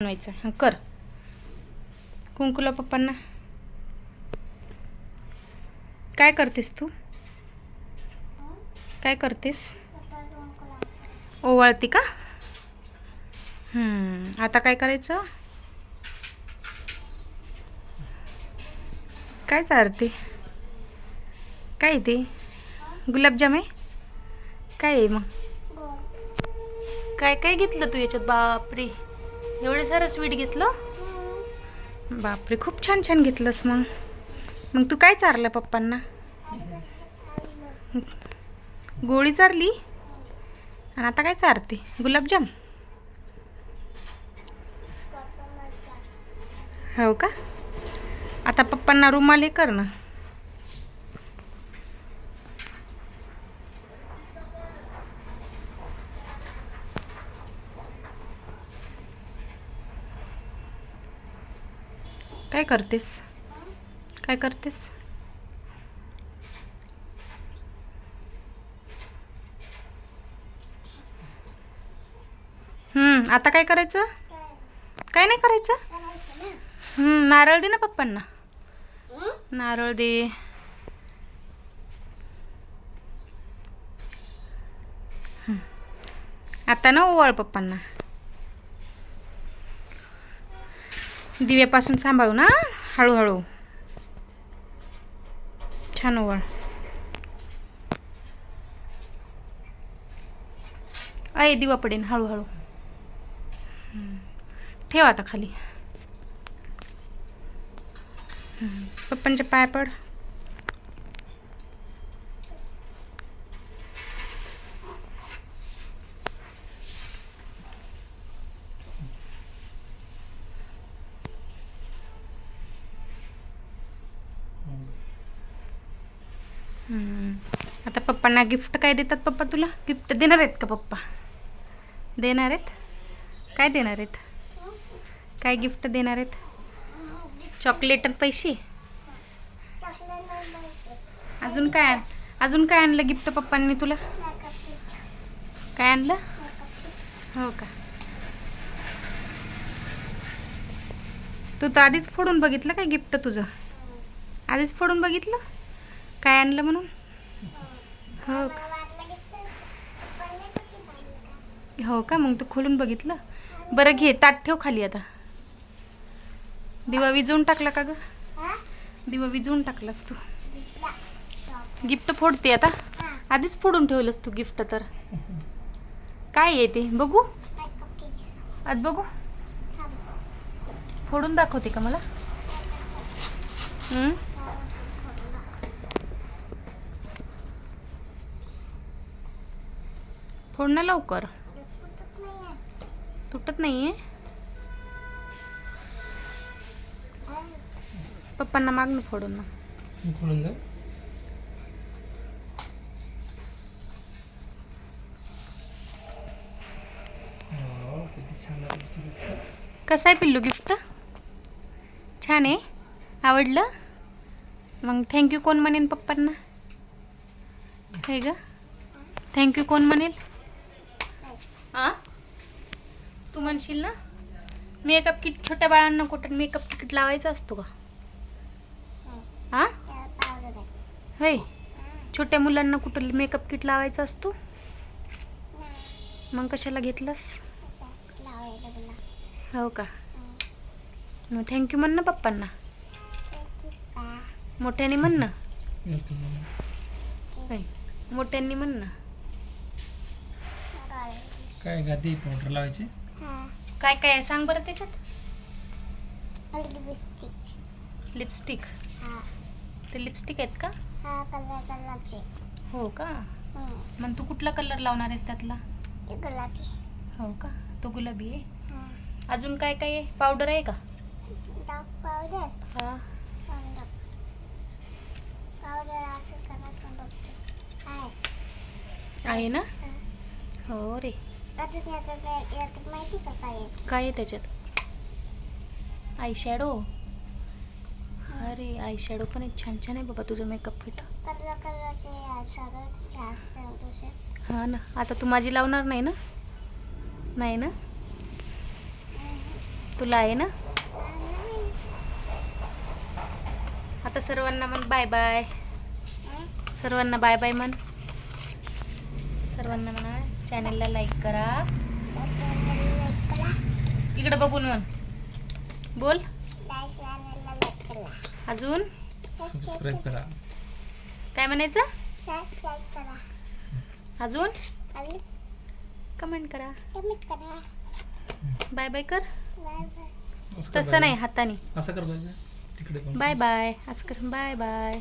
बनवायचा. हां कर. कुंकुला पप्पांना. काय करतेस तू? काय करतेस? ओवाळती का? हम्म, आता काय करायचं? काय चालते काय आहे ते? गुलाबजाम? आहे काय आहे मग? काय काय घेतलं तू याच्यात? बापरे. एवढे सारं स्वीट घेतलं? बापरे खूप छान छान घेतलंस मग. मग तू काय चारलं पप्पांना? गोळी चारली? आणि आता काय चारते? गुलाबजाम? हो का? आता पप्पांना रुमाल हे कर ना. काय करतेस? काय करतेस? हम्म आता काय करायचं? काय नाही करायचं? हम्म नारळ दे ना पप्पांना. नारळ दे. आता ना ओवाळ पप्पांना. दिव्यापासून सांभाळू ना? हळूहळू. छान ओवाळ. आहे दिवा पडेन हळूहळू. ठेवा ठेव आता खाली. पप्पांच्या पाय पड. आता पप्पांना गिफ्ट काय देतात पप्पा तुला? गिफ्ट देणार आहेत का पप्पा? देणार आहेत? काय देणार आहेत? काय गिफ्ट देणार आहेत? चॉकलेट आणि पैसे? अजून काय आण- अजून काय आणलं गिफ्ट पप्पांनी तुला? काय आणलं? हो का. तू तर आधीच फोडून बघितलं काय गिफ्ट तुझं? आधीच फोडून बघितलं? काय आणलं म्हणून? हो का? हो का? मग तू खोलून बघितलं? बरं घे ताट ठेव खाली आता. दिवा विजवून टाकला का ग? दिवा विजवून टाकलास तू. गिफ्ट फोडते आता. आधीच फोडून ठेवलंस तू गिफ्ट तर. काय आहे ते? बघू. आज बघू. फोडून दाखवते का मला? फोड ना लवकर. तुटत नाहीये? पप्पांना माग ना फोडून ना. खोलून जा हो. कसं आहे पिल्लू गिफ्ट? छान आहे? आवडलं? मग थँक्यू कोण म्हणेन पप्पांना? हे ग. थँक्यू कोण म्हणेल? आ? तू म्हणशील ना? मेकअप किट छोट्या बाळांना कुठं मेकअप किट लावायचा असतो का? हा होय. छोट्या मुलांना कुठं मेकअप किट लावायचा असतो? मग कशाला घेतलंस? हो का? मग थँक्यू म्हण ना पप्पांना. मोठ्याने म्हण ना. होय. मोठ्यांनी म्हण ना. काय गादी पावडर लावायची? काय काय आहे? सांग बरं त्याच्यात. लिपस्टिक. ते लिपस्टिक आहेत का? हो का? मग तू कुठला कलर लावणार आहेस त्यातला? हो का? तो गुलाबी आहे? अजून काय काय आहे? पावडर आहे का? हा. आहे. ना? हो रे. माहिती का काय काय आहे त्याच्यात? आय शॅडो अरे आय शॅडो पण एक छान छान आहे बाबा तुझं मेकअप फिट कलर कलरचे सगळं हा ना आता तू माझी लावणार नाही ना? नाही ना? तुला आहे ना? आता सर्वांना म्हण बाय बाय सर्वांना बाय बाय म्हण. सर्वांना म्हणा चॅनलला लाईक करा. इकडं बघून म्हण. बोल. अजून? सबस्क्राईब करा. काय म्हणायचं? अजून? कमेंट करा. बाय बाय कर. तसं. नाही हाताने. असं कर बाय बाय असं कर. Bye bye